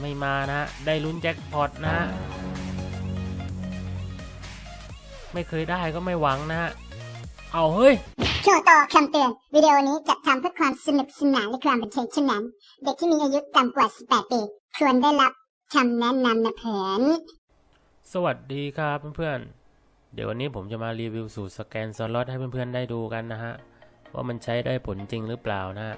ไม่มานะฮะได้ลุ้นแจ็คพอตนะฮะไม่เคยได้ก็ไม่หวังนะฮะ เอาเฮ้ยช่วงต่อคำเตือน วิดีโอนี้จัดทำเพื่อความสนุกสนานและความบันเทิงเท่านั้น เด็กที่มีอายุต่ำกว่า 18 ปี ควรได้รับคำแนะนำนะเพื่อนสวัสดีครับเพื่อนๆ เดี๋ยววันนี้ผมจะมารีวิวสูตรสแกนสล็อตให้เพื่อนๆได้ดูกันนะฮะ ว่ามันใช้ได้ผลจริงหรือเปล่านะฮะ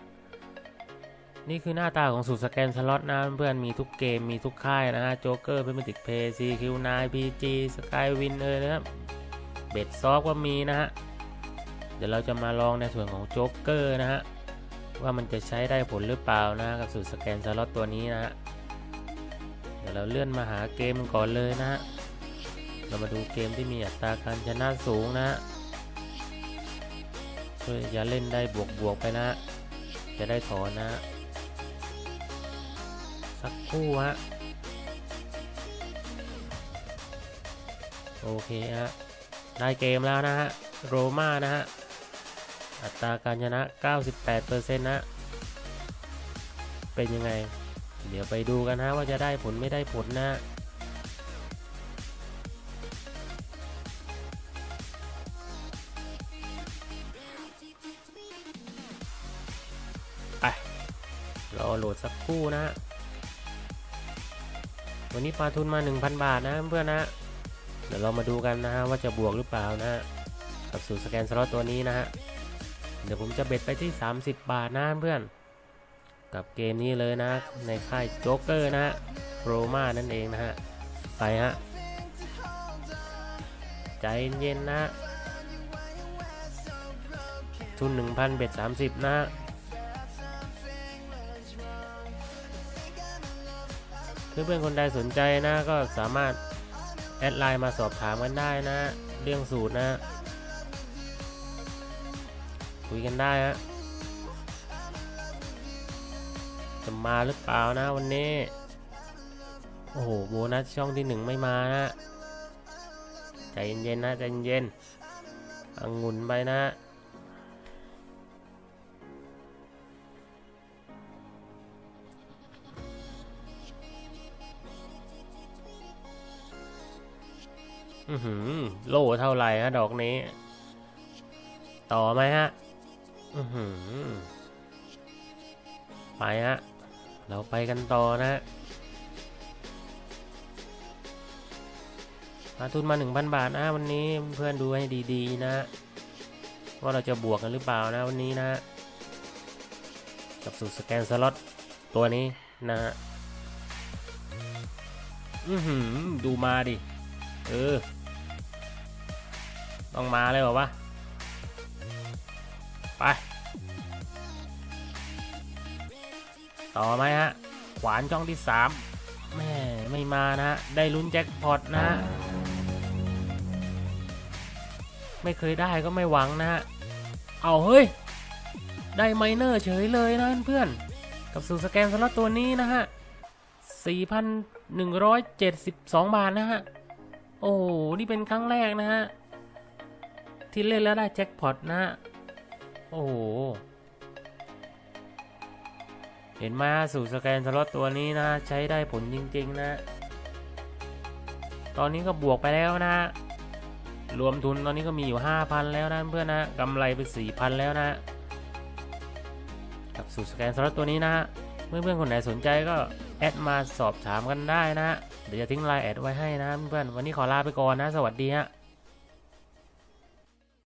นี่คือหน้าตาของสูตรสแกนสล็อตนะเพื่อนๆมีทุกเกมมีทุกค่ายนะฮะโจ๊กเกอร์เพมิติกเพย์ซีคิวนายพีจีสกายวินเลยนะครับเบ็ดซอฟก็มีนะฮะเดี๋ยวเราจะมาลองในส่วนของโจ๊กเกอร์นะฮะว่ามันจะใช้ได้ผลหรือเปล่านะกับสูตรสแกนสล็อตตัวนี้นะฮะเดี๋ยวเราเลื่อนมาหาเกมก่อนเลยนะฮะเรามาดูเกมที่มีอัตราการชนะสูงนะฮะเพื่อจะเล่นได้บวกบวกไปนะฮะจะได้ถอนนะฮะ สักครู่ฮะ โอเคฮะ ได้เกมแล้วนะฮะ โรม่านะฮะ อัตราการชนะ 98%นะ เป็นยังไง เดี๋ยวไปดูกันนะว่าจะได้ผลไม่ได้ผลนะไปรอโหลดสักครู่นะ วันนี้ปลาทุนมา 1,000 บาทนะเพื่อนนะ เดี๋ยวเรามาดูกันนะฮะว่าจะบวกหรือเปล่านะกับสูตรสแกนสล็อตตัวนี้นะฮะ เดี๋ยวผมจะเบ็ดไปที่ 30 บาทนะเพื่อน กับเกมนี้เลยนะ ในค่ายโจ๊กเกอร์นะโรมานั่นเองนะฮะ ไปฮะ ใจเย็นนะ ทุน 1,000 เบ็ด 30 นะ เพื่อนๆคนใดสนใจนะก็สามารถแอดไลน์มาสอบถามกันได้นะ เรื่องสูตรนะ คุยกันได้ฮะจะมาหรือเปล่านะวันนี้ โอ้โหโบนัสช่องที่หนึ่งไม่มานะใจเย็นๆนะใจเย็นๆองุ่นไปนะ อือหือโลเท่าไหร่ฮะดอกนี้ ต่อไหมฮะ อือหือ ไปฮะ เราไปกันต่อนะมาทุนมา 1,000 บาทนะวันนี้เพื่อนดูให้ดีๆ นะ ว่าเราจะบวกกันหรือเปล่านะวันนี้นะ กับสูตรสแกนสล็อตตัวนี้นะฮะอือหือ ดูมาดิ เออ ต้องมาเลยเหรอวะไป ต่อไหมฮะ ขวานช่องที่สามแม่ไม่มานะฮะได้ลุ้นแจ็คพอตนะฮะ ไม่เคยได้ก็ไม่หวังนะฮะ เอาเฮ้ย ได้ไมเนอร์เฉยเลยนะเพื่อน กับสูสแกนสล็อตตัวนี้นะฮะ 4,172 บาทนะฮะ โอ้โหนี่เป็นครั้งแรกนะฮะ ที่เล่นแล้วได้แจ็คพอตนะฮะ โอ้โหเห็นไหมสูตรสแกนสล็อตตัวนี้นะ ใช้ได้ผลจริง ๆ นะ ตอนนี้ก็บวกไปแล้วนะ รวมทุนตอนนี้ก็มีอยู่ 5,000 แล้วนะเพื่อนนะกำไรไป 4,000 แล้วนะ กับสูตรสแกนสล็อตตัวนี้นะ เพื่อนๆคนไหนสนใจก็ แอดมาสอบถามกันได้นะเดี๋ยวจะทิ้งไลน์แอดไว้ให้นะเพื่อนวันนี้ขอลาไปก่อนนะ สวัสดีฮะ